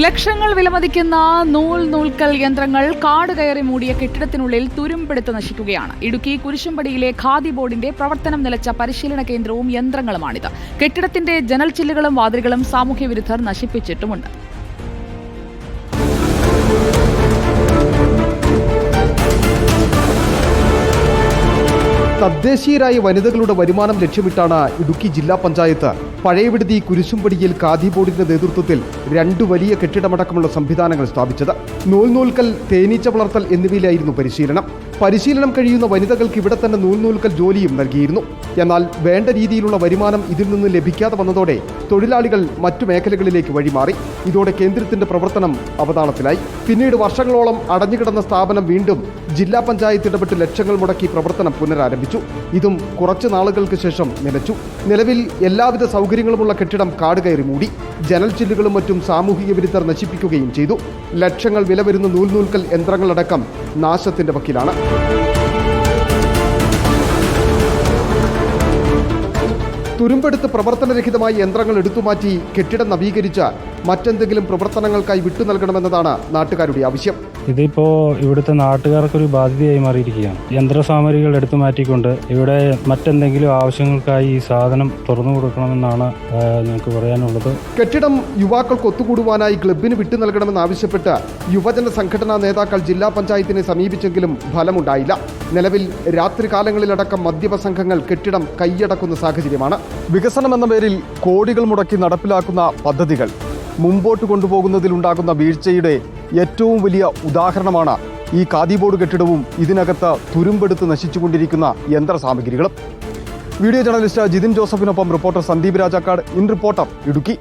ലക്ഷങ്ങൾ വിലമതിക്കുന്ന നൂൽ നൂൽക്കൽ യന്ത്രങ്ങൾ കാട് കയറി മൂടിയ കെട്ടിടത്തിനുള്ളിൽ തുരുമ്പെടുത്ത് നശിക്കുകയാണ്. ഇടുക്കി കുരിശുംപടിയിലെ ഖാദി ബോർഡിന്റെ പ്രവർത്തനം നിലച്ച പരിശീലന കേന്ദ്രവും യന്ത്രങ്ങളുമാണിത്. കെട്ടിടത്തിന്റെ ജനൽ ചില്ലുകളും വാതിലുകളും സാമൂഹ്യ വിരുദ്ധർ നശിപ്പിച്ചിട്ടുമുണ്ട്. തദ്ദേശീയരായ വനിതകളുടെ വരുമാനം ലക്ഷ്യമിട്ടാണ് ഇടുക്കി ജില്ലാ പഞ്ചായത്ത് പഴയവിടുതി കുരിശുംപടിയിൽ ഖാദി ബോർഡിന്റെ നേതൃത്വത്തിൽ രണ്ട് വലിയ കെട്ടിടമടക്കമുള്ള സംവിധാനങ്ങൾ സ്ഥാപിച്ചത്. നൂൽ നൂൽക്കൽ തേനീച്ച വളർത്തൽ എന്നിവയിലായിരുന്നു പരിശീലനം. പരിശീലനം കഴിയുന്ന വനിതകൾക്ക് ഇവിടെ തന്നെ നൂൽനൂൽക്കൽ ജോലിയും നൽകിയിരുന്നു. എന്നാൽ വേണ്ട രീതിയിലുള്ള വരുമാനം ഇതിൽ നിന്ന് ലഭിക്കാതെ വന്നതോടെ തൊഴിലാളികൾ മറ്റു മേഖലകളിലേക്ക് വഴിമാറി. ഇതോടെ കേന്ദ്രത്തിന്റെ പ്രവർത്തനം അവതാളത്തിലായി. പിന്നീട് വർഷങ്ങളോളം അടഞ്ഞുകിടന്ന സ്ഥാപനം വീണ്ടും ജില്ലാ പഞ്ചായത്ത് ഇടപെട്ട് ലക്ഷങ്ങൾ മുടക്കി പ്രവർത്തനം പുനരാരംഭിച്ചു. ഇതും കുറച്ചു നാളുകൾക്ക് ശേഷം നിലച്ചു. നിലവിൽ എല്ലാവിധ സൗകര്യങ്ങളുമുള്ള കെട്ടിടം കാടുകയറി മൂടി. ജനൽ ചില്ലുകളും മറ്റും സാമൂഹിക വിരുദ്ധർ നശിപ്പിക്കുകയും ചെയ്തു. ലക്ഷങ്ങൾ വില വരുന്ന നൂൽനൂൽക്കൽ യന്ത്രങ്ങളടക്കം നാശത്തിന്റെ വക്കിലാണ്. തുരുമ്പെടുത്ത് പ്രവർത്തനരഹിതമായി യന്ത്രങ്ങൾ എടുത്തുമാറ്റി കെട്ടിടം നവീകരിച്ച് മറ്റെന്തെങ്കിലും പ്രവർത്തനങ്ങൾക്കായി വിട്ടു നൽകണമെന്നതാണ് നാട്ടുകാരുടെ ആവശ്യം. ഇതിപ്പോ ഇവിടുത്തെ നാട്ടുകാർക്കൊരു ബാധ്യതയായി മാറിയിരിക്കുകയാണ്. യന്ത്രസാമഗ്രികൾ എടുത്തു മാറ്റിക്കൊണ്ട് ഇവിടെ മറ്റെന്തെങ്കിലും ആവശ്യങ്ങൾക്കായി ഈ സാധനം തുറന്നു കൊടുക്കണമെന്നാണ് ഞങ്ങൾക്ക് പറയാനുള്ളത്. കെട്ടിടം യുവാക്കൾക്ക് ഒത്തുകൂടുവാനായി ക്ലബിന് വിട്ടു നൽകണമെന്നാവശ്യപ്പെട്ട് യുവജന സംഘടനാ നേതാക്കൾ ജില്ലാ പഞ്ചായത്തിനെ സമീപിച്ചെങ്കിലും ഫലമുണ്ടായില്ല. നിലവിൽ രാത്രികാലങ്ങളിലടക്കം മദ്യപ സംഘങ്ങൾ കെട്ടിടം കൈയടക്കുന്ന സാഹചര്യമാണ്. വികസനം എന്ന പേരിൽ കോടികൾ മുടക്കി നടപ്പിലാക്കുന്ന പദ്ധതികൾ. മുമ്പോട്ട് കൊണ്ടുപോകുന്നതിലുണ്ടാകുന്ന വീഴ്ചയുടെ ഏറ്റവും വലിയ ഉദാഹരണമാണ് ഈ ഖാദി ബോർഡ് കെട്ടിടവും ഇതിനകത്ത് തുരുമ്പെടുത്ത് നശിച്ചുകൊണ്ടിരിക്കുന്ന യന്ത്ര സാമഗ്രികളും. Video journalist Jithin ജോസഫിനൊപ്പം reporter Sandeep Rajakkad. In reporter Idukki.